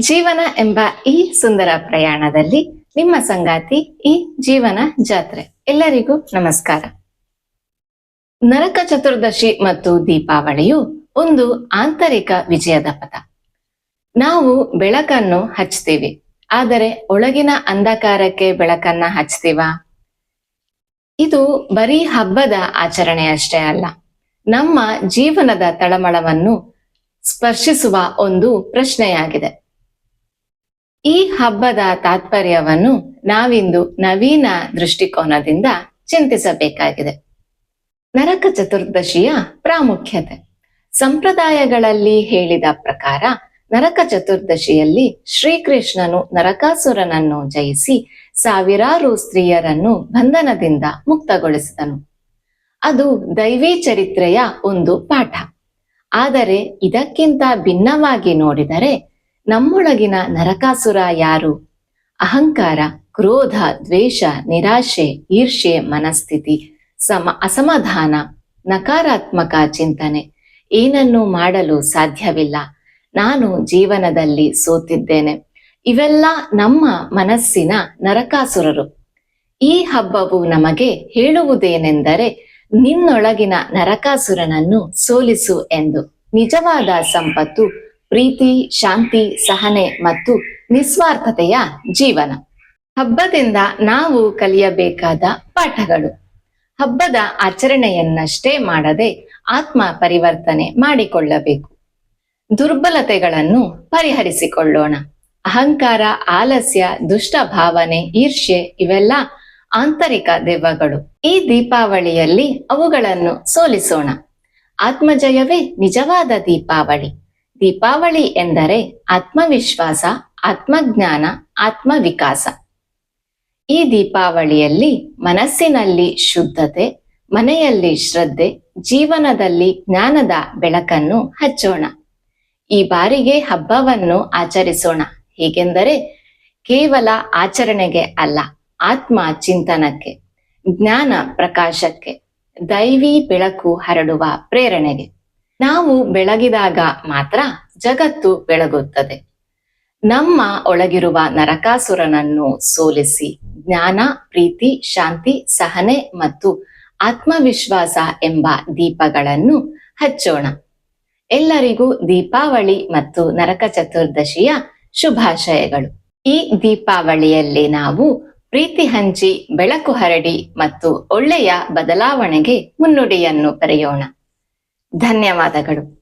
ಜೀವನ ಎಂಬ ಈ ಸುಂದರ ಪ್ರಯಾಣದಲ್ಲಿ ನಿಮ್ಮ ಸಂಗಾತಿ ಈ ಜೀವನ ಜಾತ್ರೆ. ಎಲ್ಲರಿಗೂ ನಮಸ್ಕಾರ. ನರಕ ಚತುರ್ದಶಿ ಮತ್ತು ದೀಪಾವಳಿಯು ಒಂದು ಆಂತರಿಕ ವಿಜಯದ ಪಥ. ನಾವು ಬೆಳಕನ್ನು ಹಚ್ತೀವಿ. ಆದರೆ ಒಳಗಿನ ಅಂಧಕಾರಕ್ಕೆ ಬೆಳಕನ್ನ ಹಚ್ತೀವ? ಇದು ಬರೀ ಹಬ್ಬದ ಆಚರಣೆ ಅಷ್ಟೇ ಅಲ್ಲ. ನಮ್ಮ ಜೀವನದ ತಳಮಳವನ್ನು ಸ್ಪರ್ಶಿಸುವ ಒಂದು ಪ್ರಶ್ನೆಯಾಗಿದೆ. ಈ ಹಬ್ಬದ ತಾತ್ಪರ್ಯವನ್ನು ನಾವಿಂದು ನವೀನ ದೃಷ್ಟಿಕೋನದಿಂದ ಚಿಂತಿಸಬೇಕಾಗಿದೆ. ನರಕ ಚತುರ್ದಶಿಯ ಪ್ರಾಮುಖ್ಯತೆ. ಸಂಪ್ರದಾಯಗಳಲ್ಲಿ ಹೇಳಿದ ಪ್ರಕಾರ ನರಕ ಚತುರ್ದಶಿಯಲ್ಲಿ ಶ್ರೀಕೃಷ್ಣನು ನರಕಾಸುರನನ್ನು ಜಯಿಸಿ ಸಾವಿರಾರು ಸ್ತ್ರೀಯರನ್ನು ಬಂಧನದಿಂದ ಮುಕ್ತಗೊಳಿಸಿದನು. ಅದು ದೈವಿ ಚರಿತ್ರೆಯ ಒಂದು ಪಾಠ. ಆದರೆ ಇದಕ್ಕಿಂತ ಭಿನ್ನವಾಗಿ ನೋಡಿದರೆ ನಮ್ಮೊಳಗಿನ ನರಕಾಸುರ ಯಾರು? ಅಹಂಕಾರ, ಕ್ರೋಧ, ದ್ವೇಷ, ನಿರಾಶೆ ಈರ್ಷೆ ಮನಸ್ಥಿತಿ, ಸಮ, ಅಸಮಾಧಾನ, ನಕಾರಾತ್ಮಕ ಚಿಂತನೆ. ಏನನ್ನು ಮಾಡಲು ಸಾಧ್ಯವಿಲ್ಲ. ನಾನು ಜೀವನದಲ್ಲಿ ಸೋತಿದ್ದೇನೆ. ಇವೆಲ್ಲ ನಮ್ಮ ಮನಸ್ಸಿನ ನರಕಾಸುರರು. ಈ ಹಬ್ಬವು ನಮಗೆ ಹೇಳುವುದೇನೆಂದರೆ, ನಿನ್ನೊಳಗಿನ ನರಕಾಸುರನನ್ನು ಸೋಲಿಸು ಎಂದು. ನಿಜವಾದ ಸಂಪತ್ತು ಪ್ರೀತಿ, ಶಾಂತಿ, ಸಹನೆ ಮತ್ತು ನಿಸ್ವಾರ್ಥತೆಯ ಜೀವನ. ಹಬ್ಬದಿಂದ ನಾವು ಕಲಿಯಬೇಕಾದ ಪಾಠಗಳು. ಹಬ್ಬದ ಆಚರಣೆಯನ್ನಷ್ಟೇ ಮಾಡದೆ ಆತ್ಮ ಪರಿವರ್ತನೆ ಮಾಡಿಕೊಳ್ಳಬೇಕು. ದುರ್ಬಲತೆಗಳನ್ನು ಪರಿಹರಿಸಿಕೊಳ್ಳೋಣ. ಅಹಂಕಾರ, ಆಲಸ್ಯ ದುಷ್ಟ ಭಾವನೆ ಈರ್ಷ್ಯೆ ಇವೆಲ್ಲ ಆಂತರಿಕ ದೆವ್ವಗಳು. ಈ ದೀಪಾವಳಿಯಲ್ಲಿ ಅವುಗಳನ್ನು ಸೋಲಿಸೋಣ. ಆತ್ಮಜಯವೇ ನಿಜವಾದ ದೀಪಾವಳಿ. ದೀಪಾವಳಿ ಎಂದರೆ ಆತ್ಮವಿಶ್ವಾಸ, ಆತ್ಮಜ್ಞಾನ, ಆತ್ಮವಿಕಾಸ. ಈ ದೀಪಾವಳಿಯಲ್ಲಿ ಮನಸ್ಸಿನಲ್ಲಿ ಶುದ್ಧತೆ, ಮನೆಯಲ್ಲಿ ಶ್ರದ್ಧೆ, ಜೀವನದಲ್ಲಿ ಜ್ಞಾನದ ಬೆಳಕನ್ನು ಹಚ್ಚೋಣ. ಈ ಬಾರಿಗೆ ಹಬ್ಬವನ್ನು ಆಚರಿಸೋಣ. ಹೇಗೆಂದರೆ ಕೇವಲ ಆಚರಣೆಗೆ ಅಲ್ಲ, ಆತ್ಮ ಚಿಂತನಕ್ಕೆ, ಜ್ಞಾನ ಪ್ರಕಾಶಕ್ಕೆ, ದೈವಿ ಬೆಳಕು ಹರಡುವ ಪ್ರೇರಣೆಗೆ. ನಾವು ಬೆಳಗಿದಾಗ ಮಾತ್ರ ಜಗತ್ತು ಬೆಳಗುತ್ತದೆ. ನಮ್ಮ ಒಳಗಿರುವ ನರಕಾಸುರನನ್ನು ಸೋಲಿಸಿ ಜ್ಞಾನ, ಪ್ರೀತಿ, ಶಾಂತಿ, ಸಹನೆ ಮತ್ತು ಆತ್ಮವಿಶ್ವಾಸ ಎಂಬ ದೀಪಗಳನ್ನು ಹಚ್ಚೋಣ. ಎಲ್ಲರಿಗೂ ದೀಪಾವಳಿ ಮತ್ತು ನರಕ ಚತುರ್ದಶಿಯ ಶುಭಾಶಯಗಳು. ಈ ದೀಪಾವಳಿಯಲ್ಲಿ ನಾವು ಪ್ರೀತಿ ಹಂಚಿ, ಬೆಳಕು ಹರಡಿ ಮತ್ತು ಒಳ್ಳೆಯ ಬದಲಾವಣೆಗೆ ಮುನ್ನುಡಿಯನ್ನು ಬರೆಯೋಣ. ಧನ್ಯವಾದಗಳು.